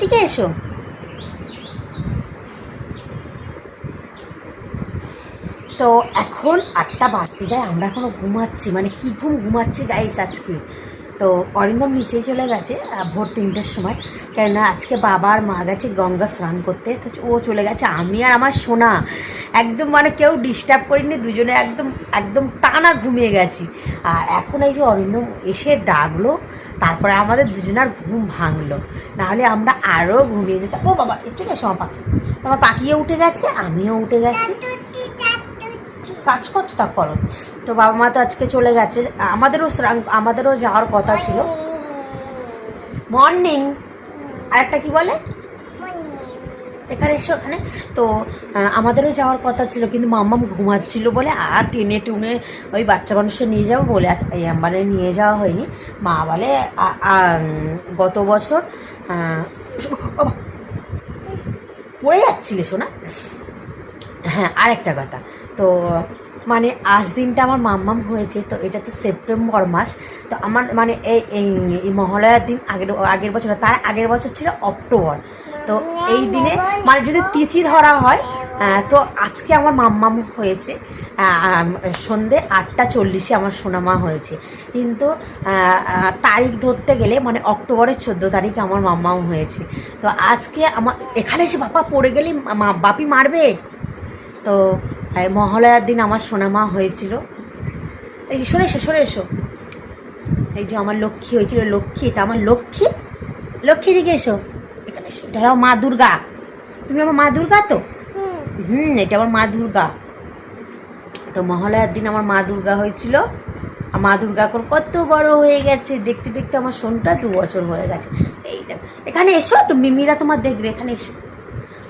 এদিকে এসো। তো এখন আটটা বাজতে যায়, আমরা এখনও ঘুমাচ্ছি। মানে কি ঘুম ঘুমাচ্ছি গাইস আজকে? তো অরিন্দম নিচেই চলে গেছে ভোর তিনটের সময়। কেননা আজকে বাবা আর মা গেছে গঙ্গা স্নান করতে, তো ও চলে গেছে, আমি আর আমার সোনা। একদম মানে কেউ ডিস্টার্ব করিনি, দুজনে একদম একদম টানা ঘুমিয়ে গেছি। আর এখন এই যে অরিন্দম এসে ডাকলো তারপরে আমাদের দুজনার ঘুম ভাঙলো। নাহলে আমরা আরও ঘুমিয়ে যেতাম ও বাবা একটু চলে এসো আমার পাখি। তোমার পাখিও উঠে গেছে আমিও উঠে গেছি। কাজ করছ তা করো। তো বাবা মা তো আজকে চলে গেছে। আমাদেরও আমাদেরও যাওয়ার কথা ছিল। মর্নিং আরেকটা কি বলে? এখানে এসো ওখানে। তো আমাদেরও যাওয়ার কথা ছিল, কিন্তু মাম্মাম ঘুমাচ্ছিল বলে আর টেনে টুনে ওই বাচ্চা মানুষকে নিয়ে যাব বলে মানে নিয়ে যাওয়া হয়নি। মা বলে গত বছর পড়ে যাচ্ছিলে শোনা হ্যাঁ আরেকটা কথা। তো মানে আজ দিনটা আমার মাম্মাম হয়েছে, তো এটা তো সেপ্টেম্বর মাস। তো আমার মানে এই এই মহালয়ার দিন আগের আগের বছর তার আগের বছর ছিল অক্টোবর। তো এই দিনে মানে যদি তিথি ধরা হয় তো আজকে আমার মাম্মাম হয়েছে সন্ধে আটটা চল্লিশে আমার সোনামা হয়েছে। কিন্তু তারিখ ধরতে গেলে মানে অক্টোবরের চোদ্দ তারিখে আমার মাম্মাম হয়েছে। তো আজকে আমার, এখানে এসে বাপা পড়ে গেলে বাপি মারবে? তো মহালয়ার দিন আমার সোনামা হয়েছিল। এই যে সরে এসো সরে এসো। এই যে আমার লক্ষ্মী হয়েছিল, লক্ষ্মী, এটা আমার লক্ষ্মী। লক্ষ্মী দিকে এসো। ধরো মা দুর্গা। তুমি আমার মা দুর্গা তো? হুম। এটা আমার মা দুর্গা। তো মহালয়ার দিন আমার মা দুর্গা হয়েছিল। আর মা দুর্গাকর কত বড় হয়ে গেছে দেখতে দেখতে আমার সোনটা দু বছর হয়ে গেছে। এই দেখো এখানে এসো একটু মিমিরা তোমার দেখবে এখানে এসো।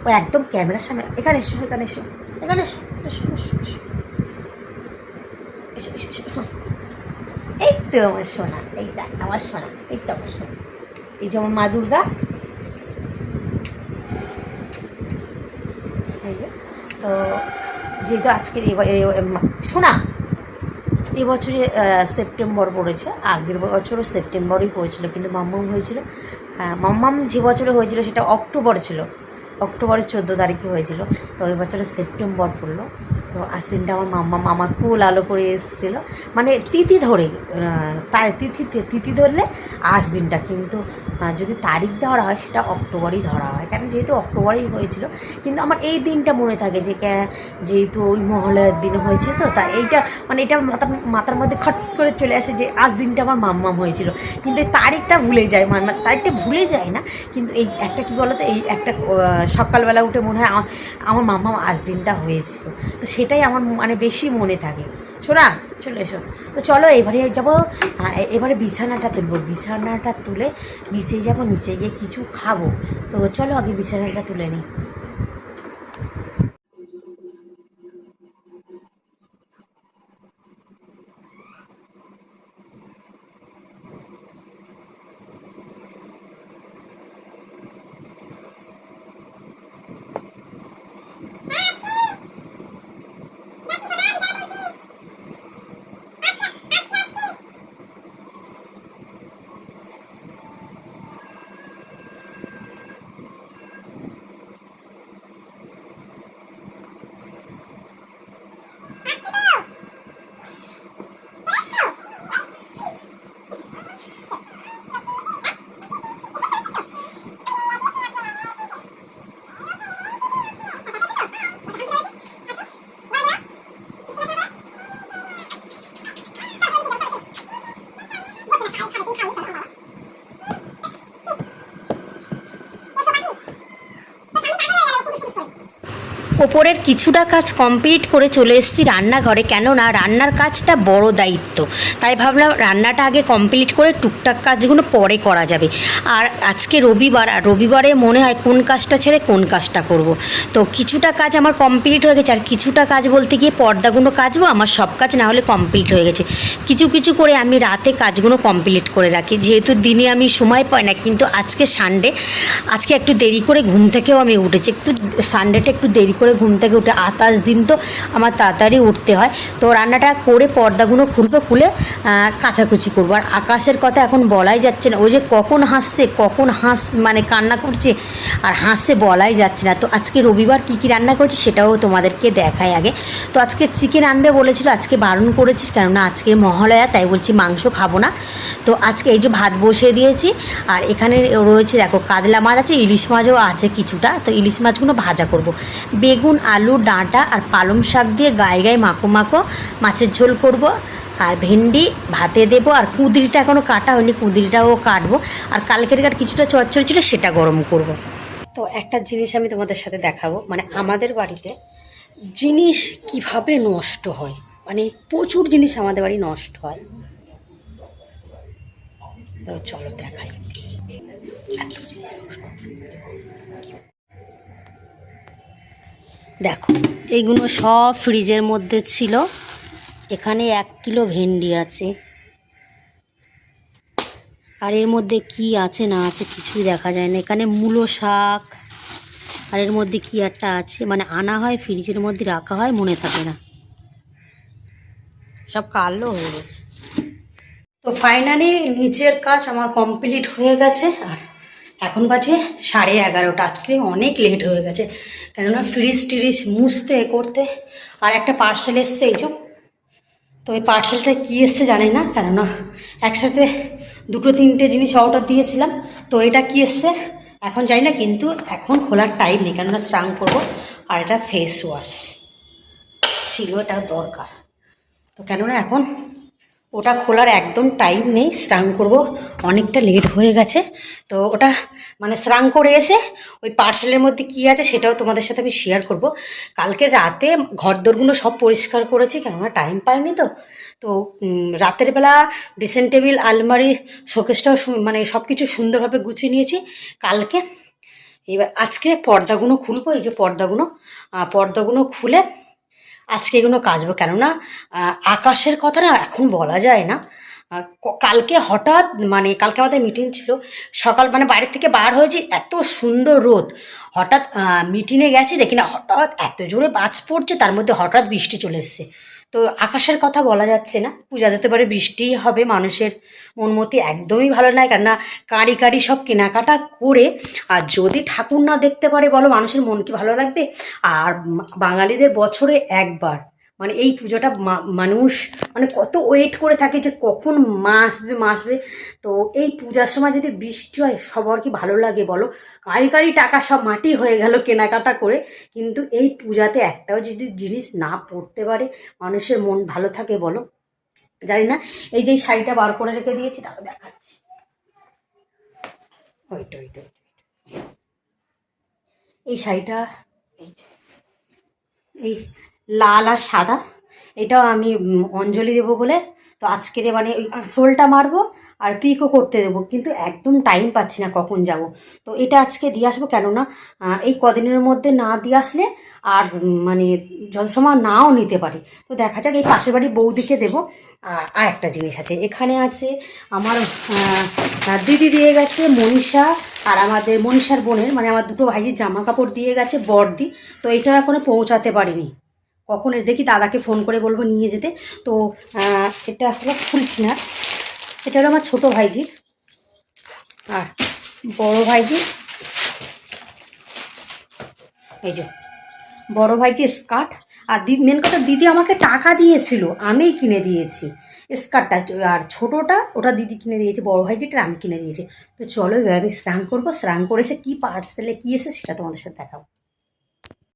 ও একদম ক্যামেরার সামনে এখানে এসো এখানে এসো এখানে এসো এসো এসো এসো। এই তো আমার সোনা এই দেখ আমার সোনা এই তো আমার সোনা। এই যে আমার মা দুর্গা। এই তো যেহেতু আজকে শোনা এবছরে সেপ্টেম্বর পড়েছে, আগের বছরও সেপ্টেম্বরই পড়েছিল, কিন্তু মাম্মাম হয়েছিল। হ্যাঁ মাম্মাম যে বছরে হয়েছিল সেটা অক্টোবর ছিল। অক্টোবরের চোদ্দ তারিখে হয়েছিল। তো ওই বছরে সেপ্টেম্বর পড়ল। তো আজ দিনটা আমার মাম্মা আমার কুল আলো করে এসেছিল। মানে তিথি ধরে তাই তিথিতে তিথি ধরলে আজ দিনটা। কিন্তু যদি তারিখ ধরা হয়, সেটা অক্টোবরই ধরা হয়। কারণ যেহেতু অক্টোবরেই হয়েছিল। কিন্তু আমার এই দিনটা মনে থাকে যে যেহেতু ওই মহালয়ার দিন হয়েছে তো তা এইটা মানে এটা মাথার মাথার মধ্যে খট করে চলে আসে যে, আজ দিনটা আমার মাম্মাম হয়েছিল। কিন্তু এই তারিখটা ভুলে যায়। মানে তারিখটা ভুলে যায় না। কিন্তু এই একটা কি বলতো? এই একটা সকালবেলা উঠে মনে হয় আমার মামা আজ দিনটা হয়েছিল। তো সেটাই আমার মানে বেশি মনে থাকে। শোনা চলে এসো। তো চলো, এবারে যাব এবারে বিছানাটা তুলবো। বিছানাটা তুলে নিচে যাব, নিচে গিয়ে কিছু খাব। তো চলো, আগে বিছানাটা তুলে নিই। ওপরের কিছুটা কাজ কমপ্লিট করে চলে এসেছি রান্নাঘরে। কেননা রান্নার কাজটা বড় দায়িত্ব। তাই ভাবলাম রান্নাটা আগে কমপ্লিট করে টুকটাক কাজগুলো পরে করা যাবে। আর আজকে রবিবার, আর রবিবারে মনে হয় কোন কাজটা ছেড়ে কোন কাজটা করব। তো কিছুটা কাজ আমার কমপ্লিট হয়ে গেছে, আর কিছুটা কাজ বলতে গিয়ে পর্দাগুলো কাচবো আমার সব কাজ না হলে কমপ্লিট হয়ে গেছে। কিছু কিছু করে আমি রাতে কাজগুলো কমপ্লিট করে রাখি। যেহেতু দিনে আমি সময় পাই না, কিন্তু আজকে সানডে আজকে একটু দেরি করে ঘুম থেকেও আমি উঠেছি। একটু সানডেটা একটু দেরি করে করে ঘুম থেকে উঠে আতাশ দিন তো আমার তাড়াতাড়ি উঠতে হয়। তো রান্নাটা করে পর্দাগুলো খুলবো, খুলে কাচাকুচি করব। আর আকাশের কথা এখন বলাই যাচ্ছে না। ওই যে কখন হাসছে, কখন হাস মানে কান্না করছে, আর হাসছে বলাই যাচ্ছে না। তো আজকে রবিবার কী কী রান্না করছি সেটাও তোমাদেরকে দেখাই আগে। তো আজকে চিকেন আনবে বলেছিল, আজকে বারণ করেছিস কেননা আজকে মহালয়া, তাই বলছি মাংস খাব না। তো আজকে এই যে ভাত বসিয়ে দিয়েছি, আর এখানে রয়েছে দেখো কাতলা মাছ আছে, ইলিশ মাছও আছে কিছুটা। তো ইলিশ মাছগুলো ভাজা করব। বেগুন, আলু, ডাঁটা আর পালং শাক দিয়ে গায়ে গায়ে মাখো মাখো মাছের ঝোল করব। আর ভেন্ডি ভাতে দেবো আর কুঁদরিটা এখনও কাটা হয়নি, কুঁদরিটাও কাটবো। আর কালকের কার কিছুটা চচ্চড়ি ছিল সেটা গরম করব। তো একটা জিনিস আমি তোমাদের সাথে দেখাবো। মানে আমাদের বাড়িতে জিনিস কীভাবে নষ্ট হয়? মানে প্রচুর জিনিস আমাদের বাড়ি নষ্ট হয়। তো চলো দেখাই। দেখো, এইগুলো সব ফ্রিজের মধ্যে ছিল। এখানে এক কিলো ভেন্ডি আছে। আর এর মধ্যে কি আছে না আছে কিছুই দেখা যায় না। এখানে মূলো শাক, আর এর মধ্যে কি একটা আছে মানে আনা হয়, ফ্রিজের মধ্যে রাখা হয়, মনে থাকে না। সব কালো হয়ে গেছে। তো ফাইনালি নিচের কাজ আমার কমপ্লিট হয়ে গেছে। আর এখন বাজে সাড়ে এগারোটা। আজকে অনেক লেট হয়ে গেছে। কেননা ফ্রিজ টিরিজ মুছতে, করতে। আর একটা পার্সেল এসছে, এই যে। তো ওই পার্সেলটা কী এসছে জানি না, কেননা একসাথে দুটো, তিনটে জিনিস অর্ডার দিয়েছিলাম। তো এটা কী এসছে? এখন জানি না, কিন্তু এখন খোলার টাইম নেই, কেননা স্নান করব। আর এটা ফেস ওয়াশ ছিল, এটা দরকার। তো কেননা এখন ওটা খোলার একদম টাইম নেই, স্নান করব। অনেকটা লেট হয়ে গেছে। তো ওটা মানে স্নান করে এসে ওই পার্সেলের মধ্যে কী আছে সেটাও তোমাদের সাথে আমি শেয়ার করব। কালকে রাতে ঘরদোরগুলো সব পরিষ্কার করেছি, কেননা টাইম পাইনি তো। তো রাতের বেলা ড্রেসিং টেবিল আলমারি, শোকেসটাও মানে সব কিছু সুন্দরভাবে গুছিয়ে নিয়েছি। কালকে এবার, আজকে পর্দাগুলো খুলবো, এই যে পর্দাগুলো। পর্দাগুলো খুলে আজকে এগুলো কাচবো কেননা আকাশের কথা না এখন বলা যায় না। কালকে হঠাৎ মানে কালকে আমাদের মিটিং ছিল। সকাল মানে বাইরের থেকে বার হয়েছি, এত সুন্দর রোদ। হঠাৎ মিটিংয়ে গেছি, দেখি না, হঠাৎ এত জোরে বাজ পড়ছে, তার মধ্যে হঠাৎ বৃষ্টি চলে এসছে। তো আকাশের কথা বলা যাচ্ছে না, পূজা দিতে পারে বৃষ্টিই হবে, মানুষের মনমতি একদমই ভালো নয়, কেননা কাঁড়ি কাঁড়ি সব কেনাকাটা করে, আর যদি ঠাকুর না দেখতে পারে, বলো, মানুষের মন কি ভালো লাগবে? আর বাঙালিদের বছরে একবার মানে এই পুজোটা মানুষ মানে কত ওয়েট করে থাকে যে কখন মা আসবে মা আসবে। তো এই পূজার সময় যদি বৃষ্টি হয়, সবার কি ভালো লাগে বলো? কারি কারি টাকা সব মাটি হয়ে গেল কেনাকাটা করে। কিন্তু এই পূজাতে একটাও যদি জিনিস না পড়তে পারে, মানুষের মন ভালো থাকে বলো? জানি না, এই যে শাড়িটা বার করে রেখে দিয়েছি তাকে দেখাচ্ছি। ওইটা ওইটা। এই শাড়িটা, এই এই লাল আর সাদা। এটাও আমি অঞ্জলি দেবো বলে। তো আজকের মানে ওই আঁচলটা মারবো আর পিকও করতে দেবো। কিন্তু একদম টাইম পাচ্ছি না কখন যাব। তো এটা আজকে দিয়ে আসব কেননা এই কদিনের মধ্যে না দিয়ে আসলে আর মানে সময় নাও নিতে পারি। তো দেখা যাক, এই পাশের বাড়ির বৌদিকে দেবো। আর আর একটা জিনিস আছে। এখানে আছে আমার দিদি দিয়ে গেছে মনীষা আর আমাদের মনীষার বোনের মানে আমার দুটো ভাইয়ের জামা কাপড় দিয়ে গেছে বর্দি। তো এটা এখনও পৌঁছাতে পারিনি। কখন দেখি দাদাকে ফোন করে বলব নিয়ে যেতে। তো এটা হলো খুলছি না এটা হলো আমার ছোটো ভাইজির। আর বড় ভাইজির এই যে, বড় ভাইজির স্কার্ট। আর দিদি মেন কথা দিদি আমাকে টাকা দিয়েছিল, আমিই কিনে দিয়েছি স্কার্টটা। আর ছোটোটা ওটা দিদি কিনে দিয়েছে, বড় ভাইজিটা আমি কিনে দিয়েছি। তো চলো এবার আমি স্নান করব। স্নান করে এসে কী পার্সেলে কী এসে সেটা তোমাদের সাথে দেখাবো।